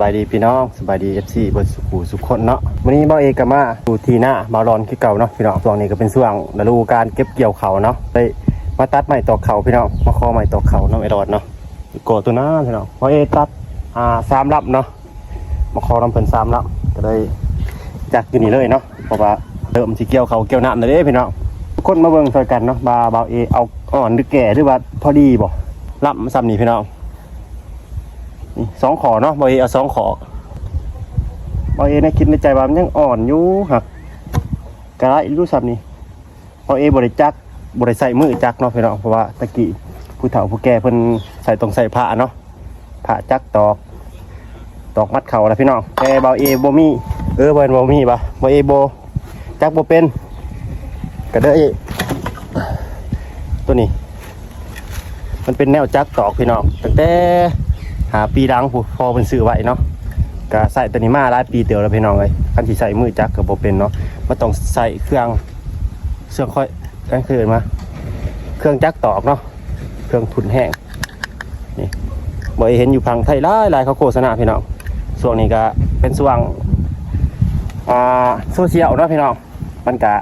บายดีพี่น้องสบายดีเอฟซีบนสุขูสุขคนเนาะวันนี้เบาเอกกับมาดูทีหน้าบาลอนคือเก่าเนาะพี่น้องช่วงนี้ก็เป็นช่วงฤดูการเก็บเกี่ยวเขาเนาะไปมาตัดใหม่ตอกเขาพี่น้องมาคอใหม่ตอกเขาเนาะไอ้รอดเนาะโกตัวหน้าพี่น้องเบาเอกตัดอ่าสามลับเนาะมาคอน้ำเพิ่นสามลับก็เลยจักอยู่นี่เลยเนาะเพราะว่าเริ่มสิเกี่ยวเขาเกี่ยวน้ำเลยเด้พี่น้องคนมาเบิ่งช่วยกันเนาะบาเบาเอเอาอ่อนหรือแก่หรือว่าพอดีบ่ลับมาซ้ำนี่พี่น้อง สองขอเนาะบอยเอาสองขอบอยในคิดในใจว่ามันยังอ่อนอยู่ครับกระไรรู้สับนี่บอยบริจักบริใส่มือจักเนาะพี่น้องเพราะว่าตะกี้ผู้เฒ่าผู้แก่เพิ่นใส่ตรงใส่ผ้าเนาะผ้าจักตอก ตอกมัดเข่าแล้วพี่น้องแต่บอยโบมีเออบอยโบมีปะบอยโบจักโบเป็นก็ได้อตัวนี้ มันเป็นแนวจักตอกพี่น้องตั้งแต่ หาปีดังพอเป็นซื้อไว้เนาะก็ใส่ตัวนี้มาหลายปีเดียวแล้วพี่น้องเลยคันที่ใส่มือจักกับโบเป็นเนาะมันต้องใส่เครื่องเครื่องค่อยกันคืนมา เครื่องจักรตอกเนาะเครื่องทุนแห้งนี่บ่เห็นอยู่พังไทยหลายลายเขาโฆษณาพี่น้องช่วงนี้ก็เป็นช่วงอ่าโซเชียลเนาะพี่น้องมันก็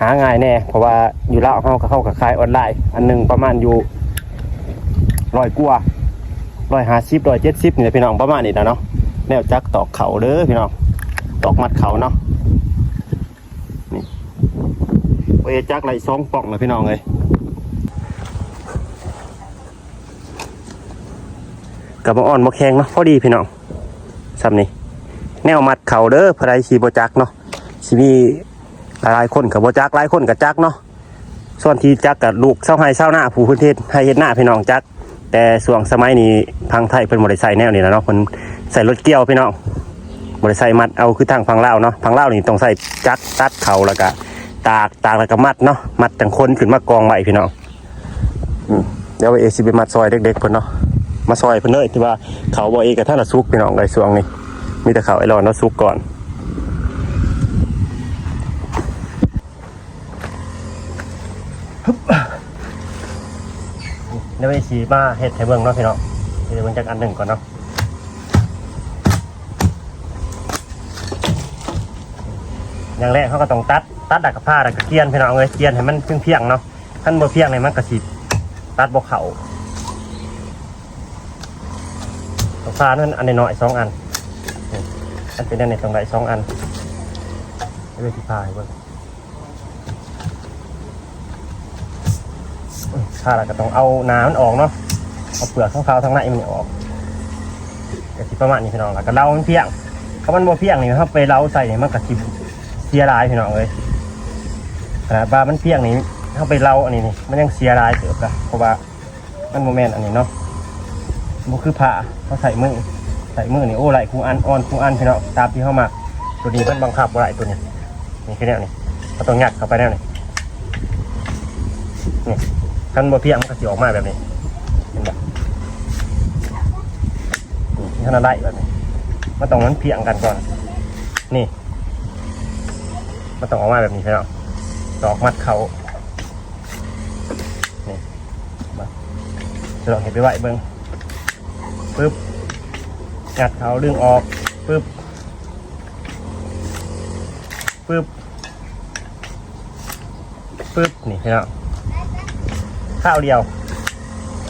หาง่ายแน่เพราะว่าอยู่ลาวเขาก็เข้ากับขายออนไลน์ อันหนึงประมาณอยู่ร้อยกว่า ร้อยห้าสิบร้อยเจ็ดสิบนี่พี่น้องประมาณนี้นะเนาะแนวจักตอกเขาเด้อพี่น้องตอกมัดเขาเนาะนี่เวจักไหลสองป่องเลยพี่น้องเลยกับมาอ่อนมาแข็งเนาะพอดีพี่น้องซ้ำนี่แนวมัดเขาเด้อพระไดขี่โบจักเนาะสิมีหลายคนกับโบจักหลายคนกับจักเนาะส่วนที่จักกับลูกเศร้าไห้เศร้าหน้าผู้พื้นเทศให้เห็นหน้าพี่น้องจัก แต่ส่วงสมัยนี้พังไทยเป็นบริษัทแนวนี้นะเนาะเพิ่นใส่รถเกี่ยวพี่น้องบริษัทมัดเอาคือทางพังเล่าวเนาะพังเล่าวนี่ต้องใส่จักรตัดเขาแล้วก็ตากตากแล้วก็มัดเนาะมัดจังคนขึ้นมากองไว้พี่น้องเดี๋ยวเอซิไปมัดซอยเด็กๆเพิ่นเนาะมาซอยเพิ่นเลยที่ว่าเขาบ่เอกกับท่านละซุกพี่น้องในส่วงนี้มีแต่เขาไอ้รอนเนาะซุกก่อน ดี๋ยวเอซิมาเฮ็ดให้เบิ่งเนาะพี่น้องเดี๋ยวเบิ่งจักอันหนึ่งก่อนเนาะอย่างแรกเขาก็ต้องตัดตัดดักกับผ้าดักกับเกียนพี่น้องเลยเกียนให้มันเพียงเพียงเนาะท่านบ่เพียงเลยมันกระสิตัดบ่เข่าตัวผ้านั่นอันน้อยสองอันอันเป็นอันไหนตรงไหนสองอันไม่เป็นที่ผ้าให้เบิ่ง อืมผ้าแล้วก็ต้องเอาน้ำมันออกเนาะเอาเปลือกขาวๆทางในมันออกกระสิประมาณนี้พี่น้องแล้วก็เล้ามันเพียงถ้ามันบ่เพียงนี่ครับไปเล้าใส่เนี่ยมันกะสิเสียรายพี่น้องเลยขนาดว่ามันเพียงนี้เขาไปเล่าอันนี้นี่มันยังเสียรายเติบละเพราะว่ามันโมเมนต์อันนี้เนาะมันคือผ้าเขาใส่มือใส่มือนี่โอ้ไหลคูอันอ่อนคูอันพี่น้องตามที่เข้ามาตัวนี้มันบังคับบ่ไหลตัวนี้นี่คือแนวนี้เราต้องยัดเข้าไปแนวนี้นี่ คันบ่เพียงมันก็สิออกมาแบบนี้เห็นไหมนี่ขนาดไล่แบบนี้มันต้องมันเพียงกันก่อน นี่มันต้องออกมาแบบนี้ใช่ไหมดอกมัดเขานี่มาจะลองเห็นไปไหวเบิ้งปึ๊บงัดเขาดึงออกปึ๊บปึ๊บปึ๊บนี่พี่น้อง ข้าวเดียว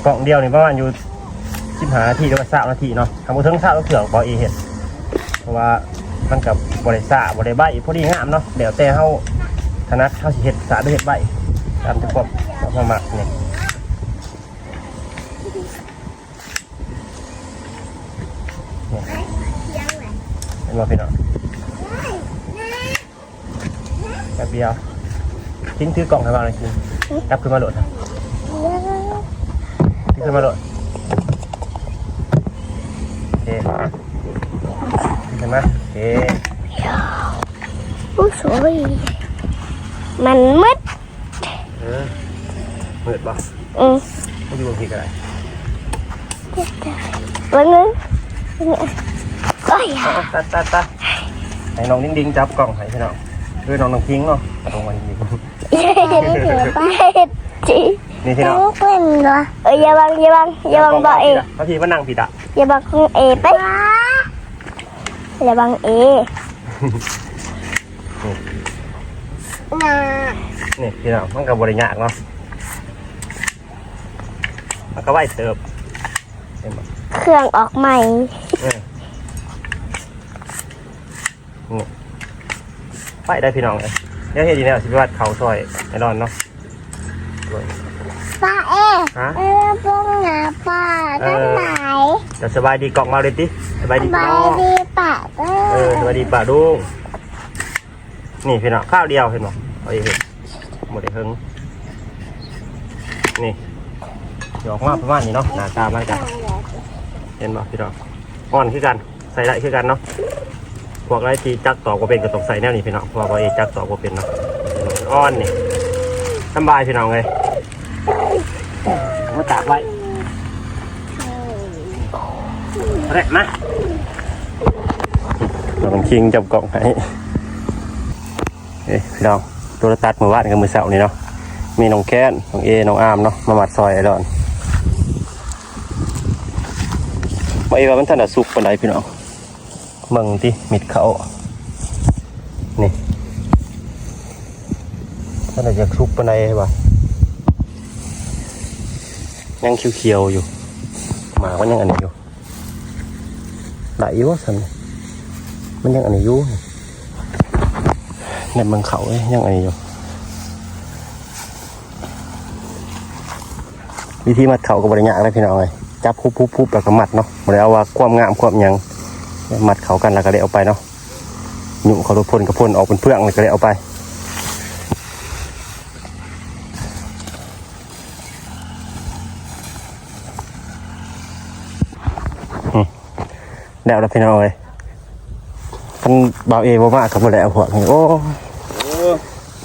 กล่องเดียวนี่ประมาณอยู่สิบห้านาทีหรือว่าสามนาทีเนาะทำมือทั้งข้าวก็เถื่อนปอเอเห็ดเพราะว่ามันกับบริษัทบริใบพอดีงามเนาะเดี๋ยวแต่เฮาถนัดเฮาสิเฮ็ดสาด้วยเฮ็ดใบตามที่พวกมาหมักนี่นี่เห็นบ่พี่น้องแป๊บเดียวทิ้งถือกล่องให้มาหน่อยสิกลับขึ้นมาโหลดนะ ขึ้นมาโหลดโอเคทิ้งขึ้นมาโอเคผู้สวยมันมืดเออมืดปะอืมไม่อยู่บนพีกันไรวันนึงก็อยากตัดตัดตัดให้น้องดิ้งดิ้งจับกล่องให้พี่น้องด้วยน้องน้องพิงเนาะตรงมันอยู่ได้เถือไปจี นี่พี่น้องต้องเป็นเหรอเอออย่าบังอย่าบังอย่าบังบอกเองพระพีมานั่งผิดอะอย่าบังคุณเอไประวังเอนานี่พี่น้องมันก็บริยากเนาะมันก็ไหวเติบเห็นบ่เครื่องออกใหม่นี่ไปได้พี่น้องเลยเดี๋ยวเฮ็ดดีแนวสิไปวัดเขาซอยไอ้นอนเนาะ ป้าเอฮะ เออพวกหนาป้าด้านไหนจะสบายดีกล่องมาเลยติสบายดีสพี่บาน้ยองดีป้าเอเอออสบายดีป่าดุงนี่พี่น้องข้าวเดียวเห็นบ่เอาอีกเห็นหมดเลยเฮิงนี่หยอกมาประมาณนี้เนาะหน้าตามันกันเห็นบ่พี่น้องอ่อนคือกันใส่ได้คือกันเนาะพวกไรที่จักตอกว่าเป็นก็ต้องใส่แนวนี้พี่น้องเพราะว่าเอจักตอกว่าเป็นเนาะอ่อนนี่สำบายพี่น้องเลย มาตากไว้เอาละมาเราต้องชิงจับกล่องให้เอ้ยพี่น้องตัวตัดมือวาดกับมือเสานี่เนาะมีน้องแค้นน้องเอน้องอามเนาะมามัดซอยไอ้ดอนมาเอว่ามันถนัดสุกปานใดพี่น้องเมืองที่มิดเขานี่ถนัดจากสุกปานใดให้บ่ ยังเขียวๆอยู่ หมาก็ยังอันนี้อยู่ได้อยู่สันมันยังอันนี้อยู่ในเมืองเขาเอ้ยยังอันนี้อยู่วิธีมัดเขากับบริญญากเลยพี่น้องเลยจับพุบพุบพุบแล้วก็มัดเนาะบริเอาว่าความงามความยังมัดเขากันแล้วก็เลยเอาไปเนาะหยุ่งเขาตัวพ่นกับพ่นออกเป็นเพื่องเลยก็เลยเอาไป แล้วแล้วพี่น้องเลยท่านบ่าวเอบ่มากครับบ่ได้เอาพวกนี้โอ้โอ้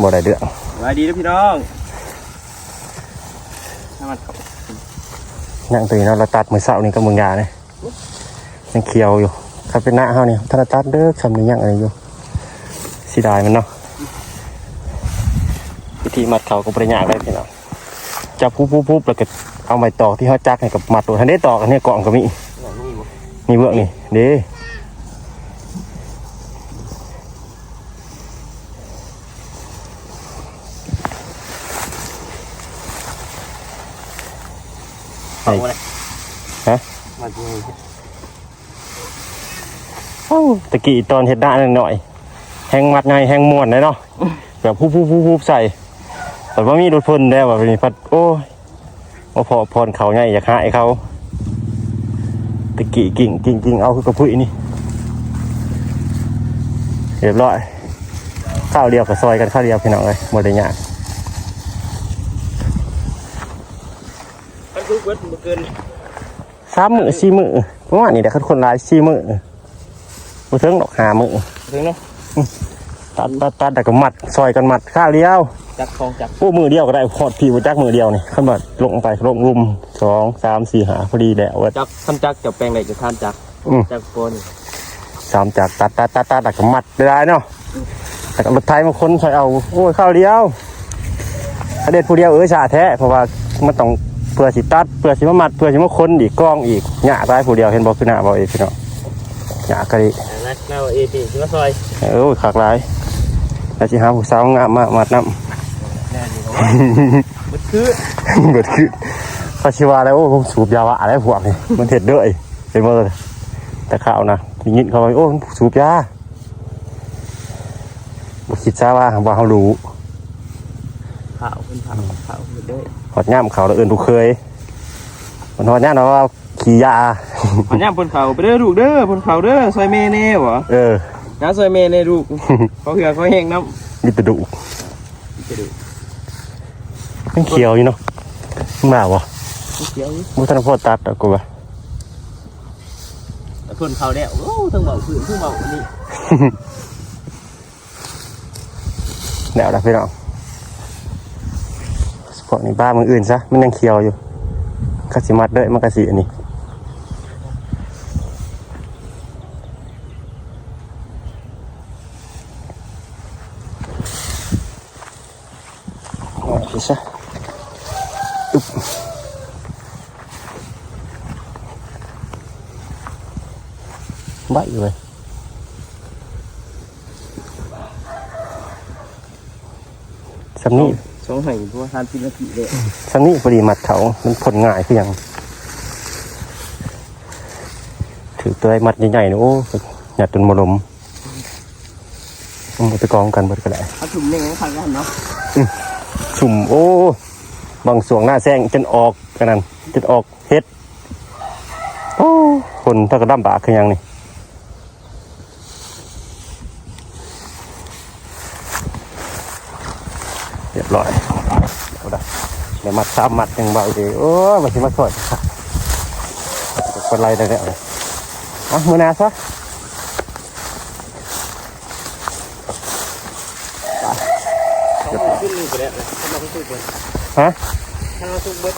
บ่ได้เดือดสวัสดีนะพี่น้องถ้ามันขับนั่งตัวนี้เนาะเราตัดมือเสานี่ก็มึงยาเนี่ยยังเขียวอยู่ถ้าเป็นหน้าเฮานี่ถ้าเราตัดเด้อคำนี้ยังอะไรอยู่เสียดายมันเนาะวิธีมัดเขาก็ประหยัดได้พี่น้องจับปุ๊บปุ๊บปุ๊บแล้วก็เอาไม้ตอกที่เขาจักให้กับมัดตัวทันได้ตอกอันนี้กล่องก็มีอย่าง นี้บ่นี่เบื้องนี่เด้ไอ้เอาอะไรฮะมาดูเอ้าตะกี้ตอนเห็ดหน้าหน่อยแห้งมัดไงแห้งม้วนเลยเนาะแบบพูบพูบพูบพูบใส่แต่ว่ามีรถพ่นแล้วแบบนี้พัดโอ้ยว่าพอพรเขาไงอยากหายเขา ตะกี้กิ่งกิ่งกิ่งเอาคือกระพุ้ยนี่เรียบร้อยข้าวเดียวกับซอยกันข้าวเดียวพี่น้องเลยหมดเลยเนี่ยากมันคือเวิร์ดมันเกินสามมือสี่มือเพราะว่านี่เด็กคนร้ายสี่มือมาถึงดอกหามือถึงเนาะตัดตัดตัดแต่ก็มัดซอยกันมัดข้าวเดียว จักทองจักโอ้มือเดียวก็ได้พอดพี่มาจักมือเดียวนี่ขึ้นมาลงไปลงรุมสองสามสี่หาพอดีแล้วเว้ยจักทำจักกับแปลงไหนจะทานจักอืมจักโกนสามจากตัดตัดตัดตัดแต่ก็มัดได้เนาะแต่ก็รถไทยบางคนใส่เอาโอ้ยข้าวเดียวถ้าเด็ดผู้เดียวเออชาแท้เพราะว่ามันต้องเพื่อสิตัดเพื่อสิมามัดเพื่อสิมาค้นอีกกล้องอีกหยาได้ผู้เดียวเห็นบอกคือหน้าบอกเองพี่เนาะหยากะดินะแนวเอทีชิมาซอยเออขากหลายแล้วสิหาผู้สาวงามมามัดน้แน่ดีเพราะว่ามันคือำเบิดคือเขาชิว่าแล้วโอ้ผมสูบยาวะอะไรพวกนี่มันเห็ดเด้อยเห็นบ่แต่ข่าวนะได้ยินเขาว่าโอ้มันสูบยาบ่คิดซะว่าว่าเขารู้ขาวเป็นขาวขาวเป็นเด้อหอดย่ำเขาแล้วเอินทุกเคยมันหอดย่ำเนาะว่าขี่ยามันย่ำบนเขาไปเด้อลูกเด้อบนเขาเด้อซอยเมเน่หวะเออน้าซอยเมเน่ลูกเขาเหือเขาแห้งน้มีแตะดุำจะดู มันเขียวอยู่เนาะมาวะเขียวอยู่มุทันพอตัดอะกูว่าแต่คนเขาเนี่ยโอ้ทั้งเบาผืนทั้งเบาอันนี้แล้วนะพี่น้องพวกนี้บ้ามึงอื่นซะมันยังเขียวอยู่กสิมัดเด้อยมันกสิอันนี้ bậy rồi sắm nị สองไห่ตัวทานกินละกี่เลยสำนี่พอดีหมัดเขามันผลง่ายเพียง ถือตัวไอ้มัดใหญ่ๆนะโอ้หยัดจนมลมมันไปกองกันหมดก็ได้ถ้าถุงแน่ขันกันเนาะสุ่มโอ้บางสวงหน้าแซงจนออกกันนั้นจนออกเฮ็ด โอ้คนถ้ากระด้มบาคือยังนี่ ร้อยเอาละเดี๋ยวมัดสามมัดยังเบาดีโอ้ยมันสิมาสวยเป็นไรได้เนี่ยอะมือนาซะขึ้นหนึ่งก็ได้ถ้ามาขึ้นเบิดฮะถ้ามาขึ้นเบิด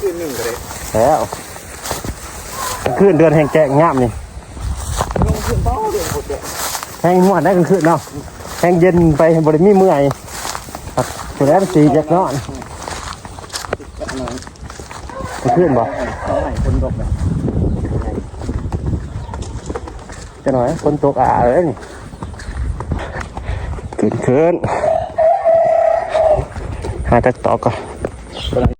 ขึ้นหนึ่งก็ได้แล้วขึ้นเดือนแห่งแกะงามนี่แห้งหัวได้กันขึ้นเนาะแห้งเย็นไปบริมีเมื่อย ครับตัวแรกสีแจ็คนอนมันขึ้นบ่สองไห้คนตกแบบจะหน่อยคนตกอ่าเลยนี่ขึ้นขึ้นหาจักตอกก่อน